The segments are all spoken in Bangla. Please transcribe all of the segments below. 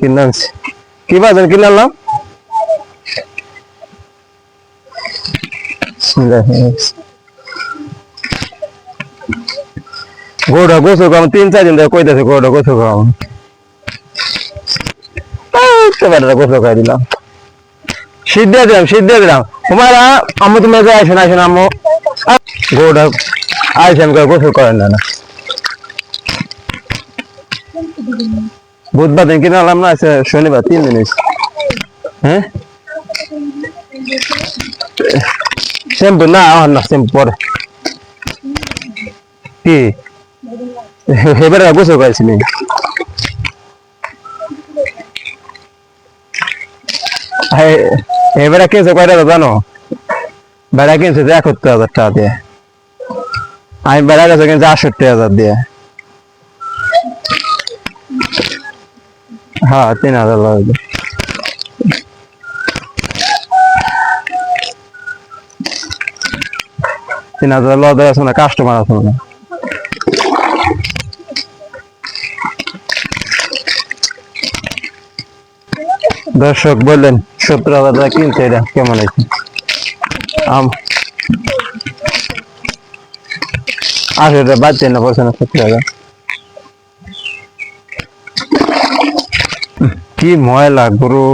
কিনে আনছি কি বাজার কিনে আনলাম গোড়া গোসল কম তিন চার দিন কইতেছে গোড়া গোসল কম গোসল করে দিলাম। শীত দিয়ে দিলাম শীত দিয়ে দিলাম তোমারা আম্মু তুমি আসেন আসেন আম্মু। আইসে আমি গোসল করেন না। বুধবার দিন কিনে আনলাম না, আজকে শনিবার, তিন দিন। হ্যাঁ? শ্যাম্পু, না, আমার না, শ্যাম্পু, পরে। কি? এবারে গোসল করেছিলি এবারে কিনছে কয়টা জানো? বেড়া কিনছে যে একত্রিশ হাজার টাকা দিয়ে। আমি বেড়া গেছে কিনছে আটষট্টি হাজার দিয়ে। হ্যাঁ তিন হাজার লাগবে। তিন হাজার লদ আছে না কাস্টমার আছে না দর্শক বললেন, সত্তর হাজার টাকা কিনছে এটা কেমন আছে আম টাকা বাদ না পড়ছে না, সত্তর হাজার। কি ময়লা, গরু?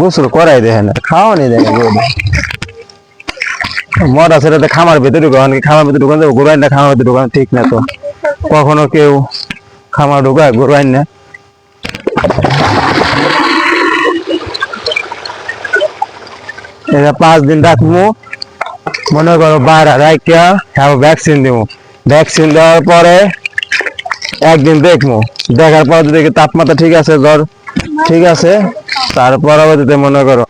গোসল করাই দেখে না খাওয়া নেই দেখে গরু। মরা সেটাতে খামার ভিতরে ঢুকান খামার ভিতরে ঢুকান গরু আইন না, খামার ভিতরে ঢুকান ঠিক না তো। কখনো কেউ খামার ঢুকায়, গরু আইন না। এটা পাঁচ দিন রাখব মনে করো বাইরে রাখিয়া ভ্যাকসিন দিব। ভ্যাকসিন দেওয়ার পরে একদিন দেখব। দেখার পর যদি তাপমাত্রা ঠিক আছে, জ্বর ঠিক আছে, তার পরবর্তীতে মনে করো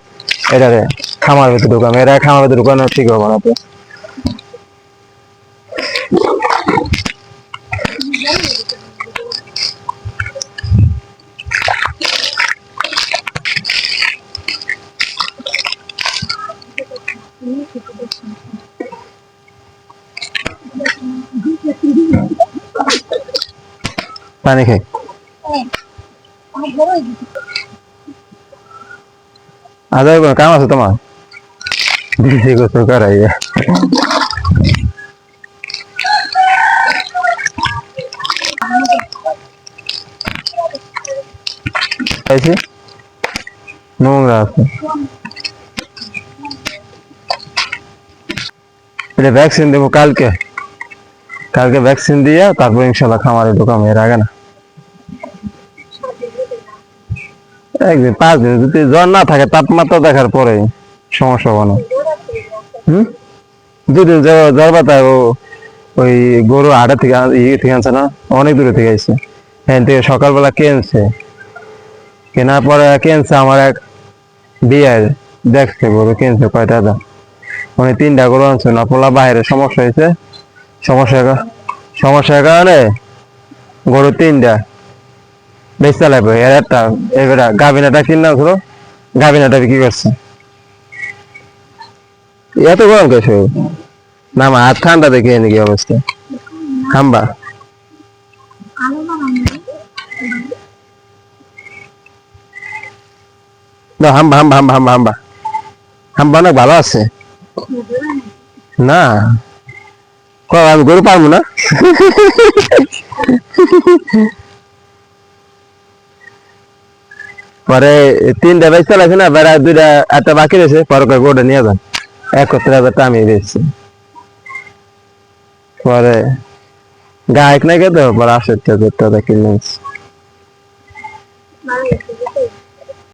এটারে খামার ভিতরে ঢুকাম এরা খামার ভিতরে ঢুকানো ঠিক হবে না। পানি খাই আদার কোনো কাম আছে তোমার দিদি গোসল করাই খাইছি নোংরা আছে এটা ভ্যাকসিন দেবো কালকে কালকে ভ্যাকসিন দিয়ে তারপর ইনশাল্লাহ খামারে ঢোকাম এর আগে না। একদিন, পাঁচ দিন যদি জ্বর না থাকে, তাপমাত্রা দেখার পরে সমস্যা হবে না। দুদিন জ্বর বাতায় ওই গরু হাটে থেকে ইয়ে থেকে আনছে না, অনেক দূরে থেকে আসছে এখান থেকে সকালবেলা কেনছে কেনার পরে কেনছে আমার এক বিয়ে দেখছে গরু কেনছে কয়টা? দাম উনি তিনটা গরু আনছে, না পোলা বাইরে সমস্যা হয়েছে। কারণে গরু তিনটা বেশ চালাইবে এর একটা এবারে ধরো বিক্রি করছে। এত গরম কেছে না আমার হাত ঠান্ডা দেখে নাকি অবস্থা? হাম্বা। না, হাম্বা হাম্বা হাম্বা হাম্বা হাম্বা। হাম্বা অনেক ভালো আছে। না। আমি গরু পারব না? পরে তিনটা বাইক চালাইছে না, বেড়া দুইটা একটা বাকি রয়েছে, পরে কয় গোটা নিয়ে যান। একত্রে টাকা আমি দিয়েছি পরে গায়ক নাই তো? পরে আসে হাজার টাকা কিনে।